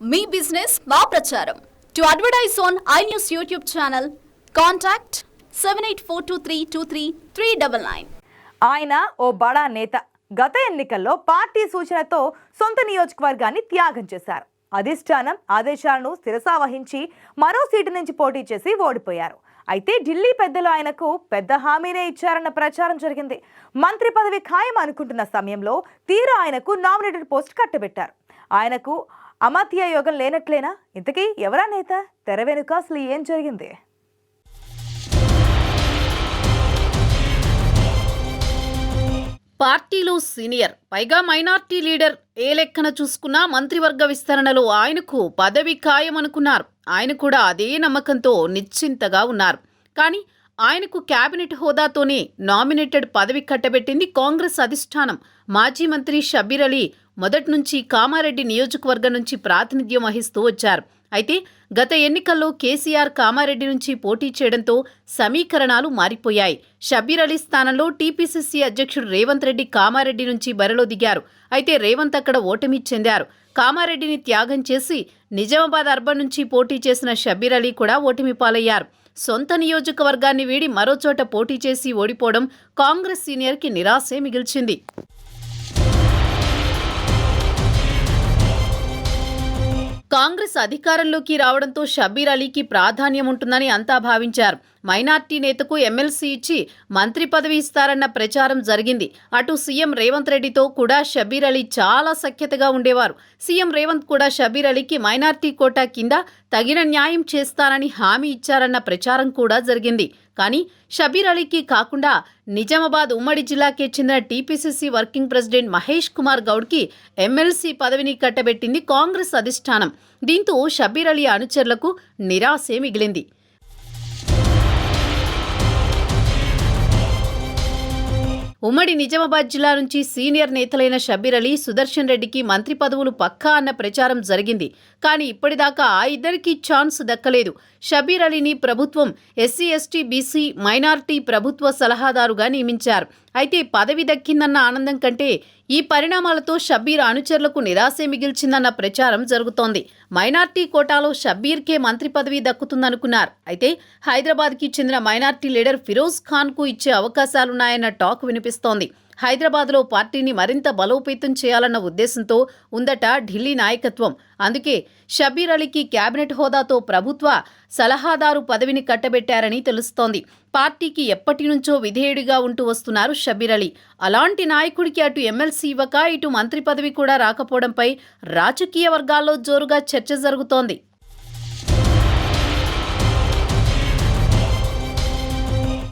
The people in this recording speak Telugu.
మీ బిజినెస్ మా ప్రచారం. To advertise on I news YouTube channel contact seven eight four two three two three three double nine ఆయన ఓ బడా నేత. గత ఎన్నికల్లో పార్టీ సూచనతో సొంత నియోజకవర్గాన్ని త్యాగం చేశారు. అధిష్టానం ఆదేశాలను శిరసావహించి మరో సీటు నుంచి పోటీ చేసి ఓడిపోయారు. అయితే ఢిల్లీ పెద్దలు ఆయనకు పెద్ద హామీనే ఇచ్చారన్న ప్రచారం జరిగింది. మంత్రి పదవి ఖాయం అనుకుంటున్న సమయంలో తీరా ఆయనకు నామినేటెడ్ పోస్ట్ కట్టబెట్టారు. ఆయనకు అమాత్య యోగం లేనట్లేనా? ఇంతకీ ఎవరా నేత? తెర వెనుక అసలు ఏం జరిగింది? పార్టీలో సీనియర్ పైగా మైనార్టీ లీడర్ ఏ లెక్కన చూసుకున్నా మంత్రివర్గ విస్తరణలో ఆయనకు పదవి ఖాయమనుకున్నారు. ఆయన కూడా అదే నమ్మకంతో నిశ్చింతగా ఉన్నారు. కానీ ఆయనకు కేబినెట్ హోదాతోనే నామినేటెడ్ పదవి కట్టబెట్టింది కాంగ్రెస్ అధిష్టానం. మాజీ మంత్రి షబీర్ అలీ మొదట్నుంచి కామారెడ్డి నియోజకవర్గం నుంచి ప్రాతినిధ్యం వహిస్తూ వచ్చారు. అయితే గత ఎన్నికల్లో కేసీఆర్ కామారెడ్డి నుంచి పోటీ చేయడంతో సమీకరణాలు మారిపోయాయి. షబీర్ అలీ స్థానంలో టీపీసీసీ అధ్యక్షుడు రేవంత్ రెడ్డి కామారెడ్డి నుంచి బరిలో దిగారు. అయితే రేవంత్ అక్కడ ఓటమి చెందారు. కామారెడ్డిని త్యాగం చేసి నిజామాబాద్ అర్బన్ నుంచి పోటీ చేసిన షబీర్ అలీ కూడా ఓటమి పాలయ్యారు. సొంత నియోజకవర్గాన్ని వీడి మరోచోట పోటీ చేసి ఓడిపోవడం కాంగ్రెస్ సీనియర్కి నిరాశే మిగిల్చింది. కాంగ్రెస్ అధికారంలోకి రావడంతో షబీర్ అలీకి ప్రాధాన్యం ఉంటుందని అంతా భావించారు. మైనార్టీ నేతకు ఎమ్మెల్సీ ఇచ్చి మంత్రి పదవి ఇస్తారన్న ప్రచారం జరిగింది. అటు సీఎం రేవంత్ రెడ్డితో కూడా షబీర్ అలీ చాలా సఖ్యతగా ఉండేవారు. సీఎం రేవంత్ కూడా షబీర్ అలీకి మైనార్టీ కోటా కింద తగిన న్యాయం చేస్తారని హామీ ఇచ్చారన్న ప్రచారం కూడా జరిగింది. కానీ షబీర్ అలీకి కాకుండా నిజామాబాద్ ఉమ్మడి జిల్లాకే చెందిన TPCC working president Mahesh Kumar గౌడ్కి MLC పదవిని కట్టబెట్టింది కాంగ్రెస్ అధిష్టానం. దీంతో షబీర్ అలీ అనుచరులకు నిరాశే మిగిలింది. ఉమ్మడి నిజామాబాద్ జిల్లా నుంచి సీనియర్ నేతలైన షబీర్ అలీ సుదర్శన్ రెడ్డికి మంత్రి పదవులు పక్కా అన్న ప్రచారం జరిగింది. కానీ ఇప్పటిదాకా ఆ ఇద్దరికీ ఛాన్స్ దక్కలేదు. షబీర్ అలీని ప్రభుత్వం ఎస్సీ ఎస్టీ బీసీ మైనార్టీ ప్రభుత్వ సలహాదారుగా నియమించారు. అయితే పదవి దక్కిందన్న ఆనందం కంటే ఈ పరిణామాలతో షబ్బీర్ అనుచరులకు నిరాశే మిగిల్చిందన్న ప్రచారం జరుగుతోంది. మైనార్టీ కోటాలో షబ్బీర్కే మంత్రి పదవి దక్కుతుందనుకున్నారు. అయితే హైదరాబాద్కి చెందిన మైనార్టీ లీడర్ ఫిరోజ్ ఖాన్కు ఇచ్చే అవకాశాలున్నాయన్న టాక్ వినిపిస్తోంది. హైదరాబాద్లో పార్టీని మరింత బలోపేతం చేయాలన్న ఉద్దేశంతో ఉందట ఢిల్లీ నాయకత్వం. అందుకే షబీర్ అలీకి కేబినెట్ హోదాతో ప్రభుత్వ సలహాదారు పదవిని కట్టబెట్టారని తెలుస్తోంది. పార్టీకి ఎప్పటి నుంచో విధేయుడిగా ఉంటూ వస్తున్నారు షబీర్ అలీ. అలాంటి నాయకుడికి అటు ఎమ్మెల్సీ ఇవ్వక ఇటు మంత్రి పదవి కూడా రాకపోవడంపై రాజకీయ వర్గాల్లో జోరుగా చర్చ జరుగుతోంది.